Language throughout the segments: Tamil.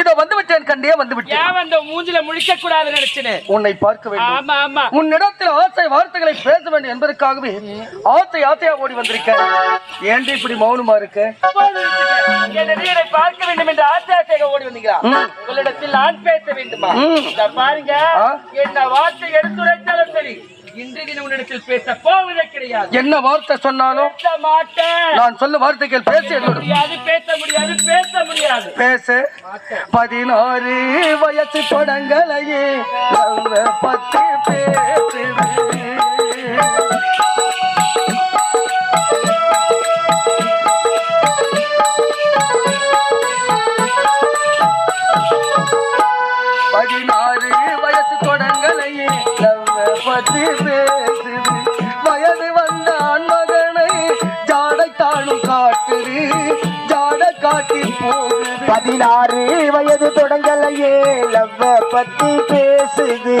இதோ வந்து விட்டேன் கண்டே வந்து விட்டேன். ஏன் அந்த மூஞ்சில முழிக்க கூடாது நினைச்சேன்? உன்னை பார்க்க வேண்டும் ஆமா ஆமா. உன்னிடத்தில் ஆசை வார்த்தைகளை பேச வேண்டும் என்பதற்காகவே ஆசை ஆசையா ஓடி வந்திருக்கேன். ஏன்டி இப்படி மௌனமா இருக்க? பார்க்க வேண்டும் என்று ஆசையாக ஓடி வந்தீங்களா. உங்களிடத்தில் நான் பேச வேண்டுமா? பாருங்க. என்ன வார்த்தை எடுத்துரைத்தாலும் சரி. இன்று தினம் உன்னிடத்தில் பேச போவதே கிடையாது. என்ன வார்த்தை சொன்னாலும் பேச மாட்டேன். நான் சொல்ல வார்த்தைகள் பேச முடியாது பேச முடியாது பேச முடியாது. பேச. பதினாறு வயசு தொடங்கலையே. பத்தி பேசுது பதினாறு வயது தொடங்கலையே லவ்வ பத்தி பேசுது.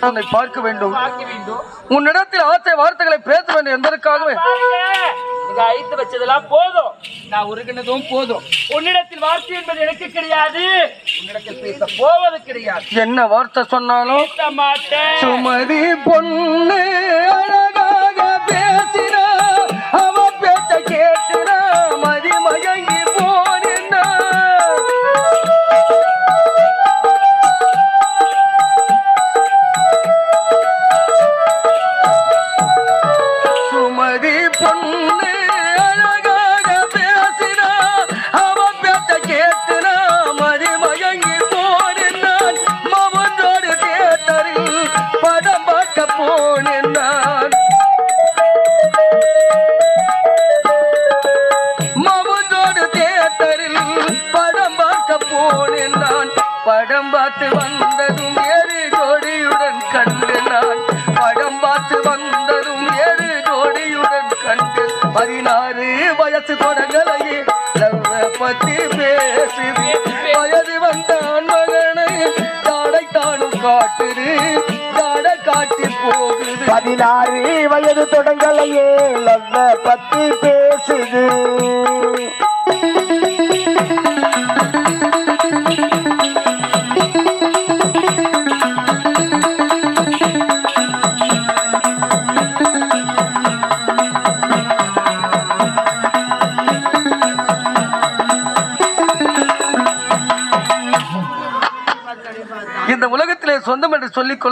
உன்னை பார்க்க வேண்டும். பார்க்க வேண்டும். உன்னிடத்தில் ஆசை வார்த்தைகளை பேச வேண்டும் என்பதற்காகவே. நீங்க ஐத்து வச்சதெல்லாம் போதும். நான் உருகினதும் போதும். உன்னிடத்தில் வார்த்தை என்பது எனக்கு கிடையாது. உன்னிடத்தில் பேச போவது கிடையாது. என்ன வார்த்தை சொன்னாலும்? சுமதி பொண்ணு வயசு தொடங்கலை பத்தி பேசுது வயது வந்தான் மகனை. தாடை தானும் காட்டுது. தாட காட்டி போகுது. பதினாறு வயது தொடங்கலையே. லவ்வ பத்தி பேசுது.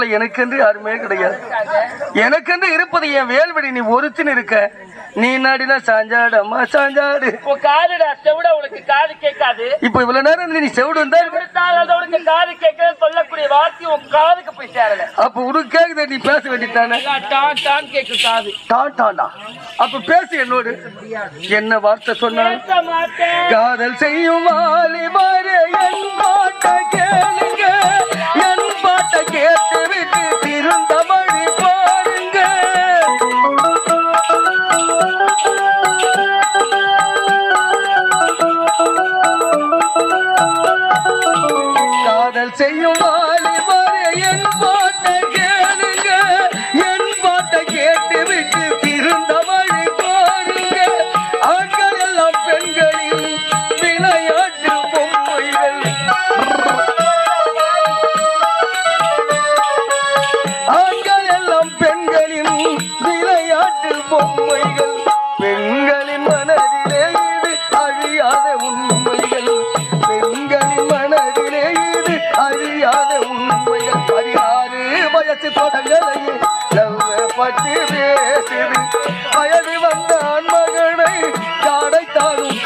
சொல்லிக்கொள்ள எனக்கென்று யாருமே கிடையாது. எனக்கென்று இருப்பது என் வேல்வெளி. நீ ஒருத்தின்னு இருக்க நீ நாடினா சாஞ்சாடு உன் காதுடா செவிட உனக்கு காது கேட்காது. இப்போ இவ்வளவு நேரம் நீ செவிடு வந்தா உனக்கு காது சொல்லக்கூடிய வார்த்தை உன் காதுக்கு போய் சேரல. அப்ப உனக்கு கேக்குதே நீ பேச வேண்டித்தானே எல்லாம் டான் டான் காது. டான் அப்ப பேசு என்னோடு. என்ன வார்த்தை மாட்டேன். காதல் செய்யும் வாலிபரே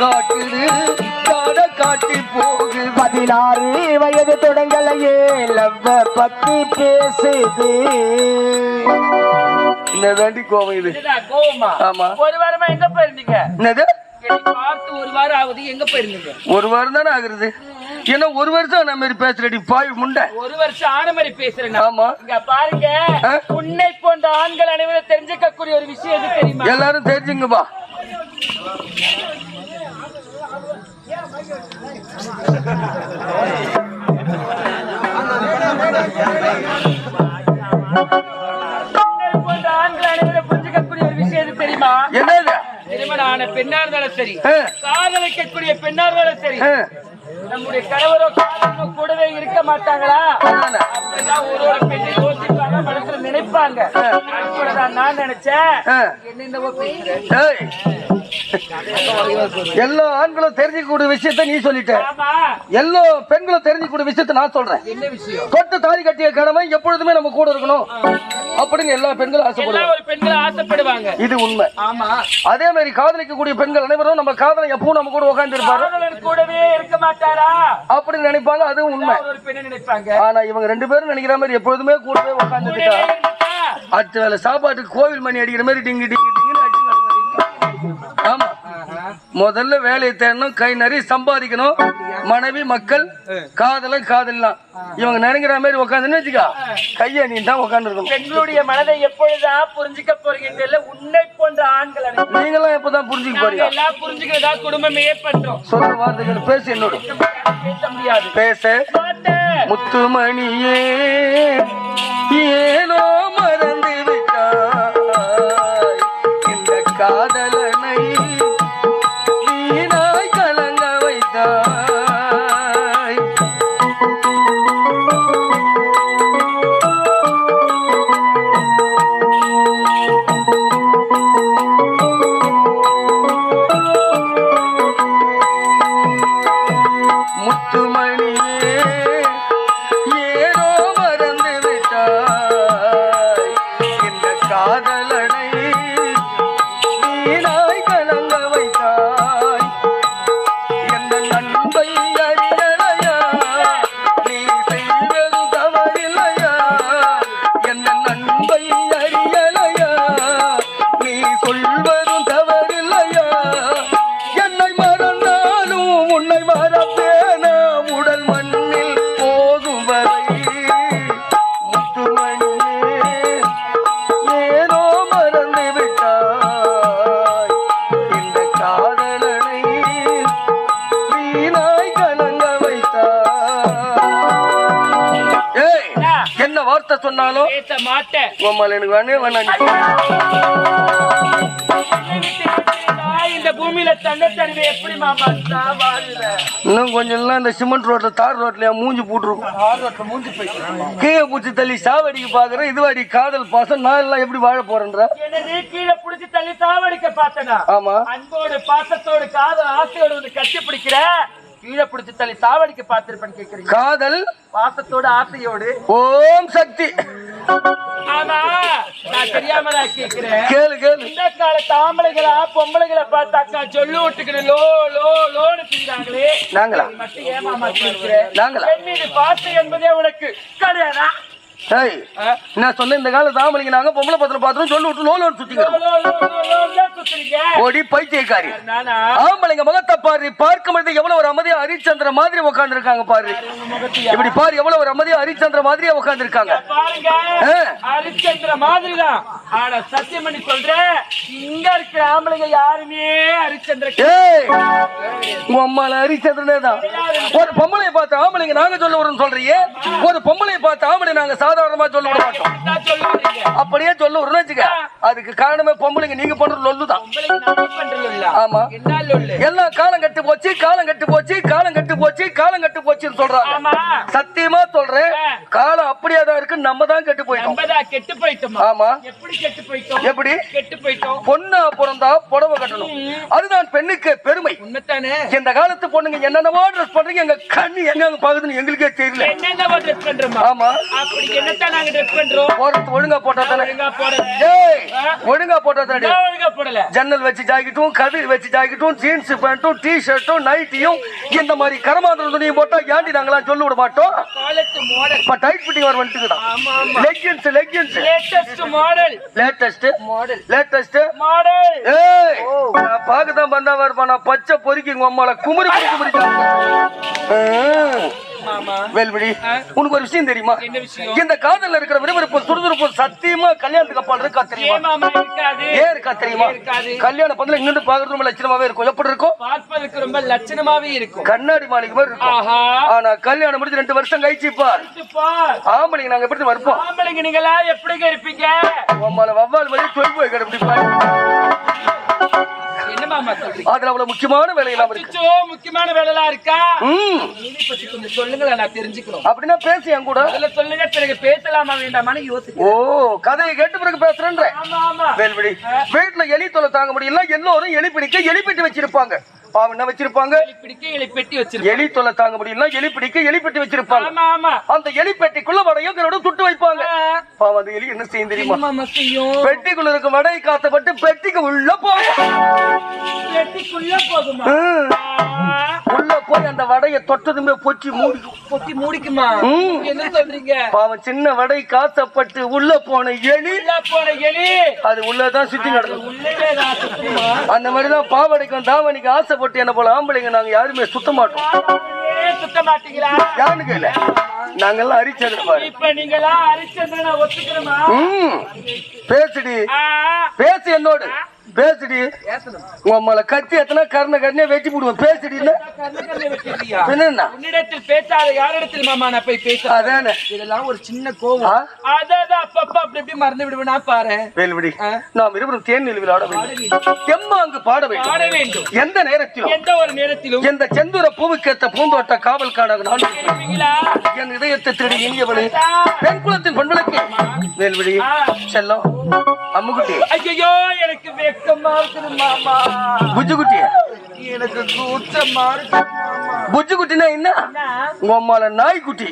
காட்டுது ஜாட காட்டி போகுது பதினாறு வயது தொடங்கலையே லவ்வ பத்தி பேசுது. இந்த வேண்டி கோவம் இது? ஆமா. ஒரு வாரமா எங்க போயிருந்தீங்க? என்னது? ஒரு வாரம் ஆகுது எங்க போயிருந்தீங்க? ஒரு வாரம் தானே ஆகுறது? ஏன்னா ஒரு வருஷம் நான் மாதிரி பேசுறடி பாய் முண்டை. ஒரு வருஷம் ஆன மாதிரி பேசுறேன் ஆமா. இங்க பாருங்க? உன்னை போன்ற ஆண்கள் அனைவரும் தெரிஞ்சுக்கக்கூடிய ஒரு விஷயம் எது தெரியுமா? எல்லாரும் தெரிஞ்சுங்கப்பா பெண்ணா இருந்தாலும் சரி. காதலிக்கக்கூடிய பெண்ணா இருந்தாலும் சரி. நம்முடைய கணவரோ காதலோ கூடவே இருக்க மாட்டாங்களா. அப்படிதான் ஒரு ஒரு பெண்ணை யோசிப்பாங்க மனசுல நினைப்பாங்க. நான் நினைச்சேன். என்ன என்னவோ பேசுறேன். எல்லா ஆண்களும் தெரிஞ்சுக்கூடிய விஷயத்த நீ சொல்லிட்ட. எல்லா பெண்களும் தெரிஞ்சுக்கூடிய விஷயத்த நான் சொல்றேன். தொட்டு தாலி கட்டிய கணவன் எப்பொழுதுமே நம்ம கூட இருக்கணும். அப்படின்னு எல்லா பெண்களும் ஆசைப்படுவாங்க. ஒரு பெண்களும் ஆசைப்படுவாங்க. இது உண்மை. ஆமா. அதே மாதிரி காதலிக்கக்கூடிய பெண்கள் அனைவரும் நம்ம காதலை எப்பவும் நம்ம கூட உட்கார்ந்து இருப்பாரு காதலன் கூடவே இருக்க மாட்டாரா? அப்படின்னு நினைப்பாங்க. அது உண்மை. ஆனா இவங்க ரெண்டு பேரும் நினைக்கிற மாதிரி எப்பொழுதுமே கூடவே இருந்துட்டா, அடுத்த வேலை சாப்பாட்டுக்கு கோவில் மணி அடிக்கிற மாதிரி டிங்கு டிங்கு முதல்ல வேலையை தேடணும் கை நிறைய சம்பாதிக்கணும். மனைவி மக்கள் காதலன் காதலாம் இவங்க நினைக்கிற மாதிரி உட்காந்துன்னு வச்சுக்கா. கையை நீ தான் உட்காந்துருக்கணும் பெண்களுடைய மனதை எப்பொழுதா புரிஞ்சுக்க போறீங்கன்னு உன்னை போன்ற ஆண்கள் நீங்களாம் எப்பதான் புரிஞ்சுக்க போறீங்க? எல்லாம் புரிஞ்சுக்கிறதா குடும்பமே பண்றோம். சொல்ற வார்த்தைகள் பேசு என்னோட. பேச முடியாது. பேச. முத்துமணியே ஏனோ மறந்து காதலனை நீலா உம்மால எனக்கு வேணே வேணாம்? இந்த பூமியில தங்கத்தறிவை எப்படி மாமா? இன்னும் கொஞ்சம் எல்லாம் இந்த சிமெண்ட் ரோட்ல தார் ரோட்ல மூஞ்சி போட்டுருக்கும். மூஞ்சி போயிட்டு கீழே பூச்சி தள்ளி சாவடிக்கு பாக்குறேன். இதுவாடி காதல் பாசம். நான் எல்லாம் எப்படி வாழ போறேன்ற? கீழே புடிச்சு தள்ளி சாவடிக்க பார்த்தனா? ஆமா. அன்போடு பாசத்தோடு காதல் ஆசையோடு கட்டி பிடிக்கிற? கீழே புடிச்சு தள்ளி சாவடிக்க பார்த்திருப்பேன்னு கேக்குறீங்க. காதல். பாசத்தோடு ஆசையோடு. ஓம் சக்தி. கேளு கேளு. இந்த காலத்து ஆம்பளைகளா பொம்பளைகளை பார்த்தாக்கா சொல்லு விட்டுக்கிட்டு லோ லோ லோன்னு திரிகிறாங்களே நாங்களா? மட்டும் ஏமாமா நாங்களா? பெண் மீது பாசம் என்பதே உனக்கு கிடையாதா? ஏய் நான் சொன்ன இந்த காலத்து ஆம்பளைங்க நாங்க பொம்பளை பத்திரம் பாத்திரம் சொல்லி விட்டு லோலோன்னு தான் சுத்துறீங்க. ஓடி பைத்தியக்காரி. ஆம்பளைங்க முகத்தை பாரு பார்க்கும் பொழுது எவ்வளவு ஒரு அமைதியா ஹரிச்சந்திர மாதிரி உட்கார்ந்து இருக்காங்க பாரு? இப்படி பாரு எவ்வளவு ஒரு அமைதியா ஹரிச்சந்திர மாதிரியா உட்கார்ந்து இருக்காங்க. ஹரிச்சந்திர மாதிரிதான். ஆனா சத்தியம் பண்ணி சொல்றேன் இங்க இருக்கிற ஆம்பளைங்க யாருமே ஹரிச்சந்திர ஏய் உங்க அம்மால ஹரிச்சந்திரனே தான். ஒரு பொம்பளைய பார்த்து ஆம்பளைங்க நாங்க சொல்ல வரோம்னு சொல்றீங்க ஒரு பொம்பளைய பார்த்து ஆம்பளை நாங்க சாதாரணமா சொல்ல மாட்டோம். அப்படியே சொல்ல வரோம்னு வச்சுக்க. அதுக்கு காரணமே பொம்பளைங்க நீங்க பண்ற பண்றது இல்ல ஆமா. லொல்லு? எல்லாம் காலம் கட்டு போச்சு காலம் கட்டு போச்சு காலம் கட்டு போச்சு காலம் கட்டு போச்சுன்னு சொல்றாங்க. சத்தியமா சொல்றேன். காலம் அப்படியே தான் இருக்கு நம்ம தான் கெட்டு போயிட்டோம். கெட்டு போயிட்டோமா? ஆமா. எப்படி கெட்டு போயிட்டோம்? எப்படி? கெட்டு போயிட்டோம். பொண்ணா பிறந்தா புடவை கட்டணும். அதுதான் பெண்ணுக்கு பெருமை. உண்மைத்தானே இந்த காலத்து பொண்ணுங்க என்னென்னவோ ட்ரெஸ் பண்றீங்க எங்க கண்ணு எங்க பாக்குதுன்னு எங்களுக்கே தெரியல. என்னென்ன ட்ரெஸ் பண்றோமா? ஆமா. அப்படி என்னத்தான் நாங்க ட்ரெஸ் பண்றோம்? ஒழுங்கா போட்டா தானே? ஒழுங்கா போட்டா தானே? போடல? ஜன்னல் வச்சு ஜாக்கெட்டும் கதிர் வச்சு ஜாக்கெட்டும் ஜீன்ஸ் பேண்ட்டும் டி ஷர்ட்டும் நைட்டியும் இந்த மாதிரி கரமாந்திர துணியும் போட்டா ஏண்டி நாங்களாம் சொல்ல விட மாட்டோம் இப்ப டைட் ஃபிட்டிங் வர ஆமா leggings leggings latest model latest model latest model ஏய் நான் பார்க்க தான் வந்தா வருப்பா நான் பச்சை பொறுக்கி உங்க அம்மால குமுறி குமுறி வேல்விழி உனக்கு ஒரு விஷயம் தெரியுமா? இந்த காதல்ல இருக்கிற விறுவிறுப்பு சுறுசுறுப்பு சத்தியமா கல்யாணத்துக்கு அப்பால் இருக்கா தெரியுமா? ஏன் இருக்கா தெரியுமா. கல்யாண பந்தல இங்கிட்டு பாக்குறது ரொம்ப லட்சணமாவே இருக்கும். எப்படி இருக்கும்? பார்ப்பதற்கு ரொம்ப லட்சணமாவே இருக்கும். கண்ணாடி மாளிகை மாதிரி இருக்கும். ஆனா கல்யாணம் முடிஞ்சு ரெண்டு வருஷம் கழிச்சு பார் ஆம்பளைங்க நாங்க எப்படி இருப்போம் ஆம்பளைங்க நீங்களா எப்படிங்க இருப்பீங்க? உம்மால வவ்வால் மாதிரி தொய் போய் சொல்றீங்க அதுல அவ்வளவு முக்கியமான வேலையெல்லாம் இருக்கு. முக்கியமான வேலைலாம் இருக்கா? சொல்லுங்களேன் நான் தெரிஞ்சுக்கணும் அப்படின்னா பேசு என் கூட. அதுல சொல்லுங்க பிறகு பேசலாமா வேண்டாமான்னு யோசிக்க ஓ கதையை கேட்டு பிறகு பேசுறேன்ற வேல்விழி வீட்டுல எலி தொலை தாங்க முடியல எல்லோரும் எலி பிடிக்க எலி பெட்டி வச்சிருப்பாங்க. பாவம் என்ன வச்சிருப்பாங்க? எலி பெட்டி வச்சிருக்கேன் எலி தொலை தாங்க முடியல எலி பிடிக்க எலி பெட்டி வச்சிருப்பாங்க. ஆமா ஆமா. அந்த எலி பெட்டிக்குள்ள வடையோட சுட்டு வைப்பாங்க. பாவம் அந்த எலி என்ன செய்யும் தெரியுமா? பெட்டிக்குள்ள இருக்க வடை காத்தப்பட்டு பெட்டிக்கு உள்ள போகும். பெட்டிக்குள்ள போகுமா? உள்ள போய் அந்த வடையை தொட்டதுமே பொச்சி மூடிக்கும் பொட்டி மூடிக்குமா. என்ன சொல்றீங்க? பாவம் சின்ன வடை காத்தப்பட்டு உள்ள போன எலி. போன எலி. அது உள்ளதான் சுத்தி நடக்கும் சுத்துமா? அந்த மாதிரிதான் பாவடைக்கும். தாவணிக்கு ஆசைப்பட்டு என்ன போல ஆம்பளைங்க நாங்க யாருமே சுத்த மாட்டோம். ஏன் சுத்த மாட்டீங்களா? யாருன்னு கேளு. நாங்கெல்லாம் அரிச்சது பாரு. இப்ப நீங்களா ஒத்துக்கிறோமா. பேசுடி. பேசு என்னோடு. பேசுடி. பேசணும். உங்க அம்மால கத்தி எத்தனை கருணை கருணையா வெட்டி போடுவேன். பேசுடி உன்னிடத்தில் பேசாத யாரிடத்தில் மாமா நான் போய் பேச அதானே. இதெல்லாம் ஒரு சின்ன? கோவம். அதான் அப்பப்ப அப்படி இப்படி மறந்து விடுவேனா பாரு. வேல்விடி? நாம் இருவரும் தேன் நிலவில் ஆட வேண்டும். தெம்மாங்கு பாட பாட வேண்டும். எந்த நேரத்திலும் எந்த ஒரு நேரத்திலும். எந்த செந்தூர பூவுக்கேத்த பூந்தோட்ட காவல் நான். இருப்பீங்களா? என் இதயத்தை திருடி இனியவளே பெண் குலத்தின் பெண்களுக்கு. வேல்விடி. செல்லம். அம்முக்குட்டி ஐயையோ எனக்கு வெக்கமா இருக்குது மாமா. புஜ்ஜுக்குட்டி எனக்கு கூச்சமா இருக்கு மாமா. என்ன? நாய்க்குட்டி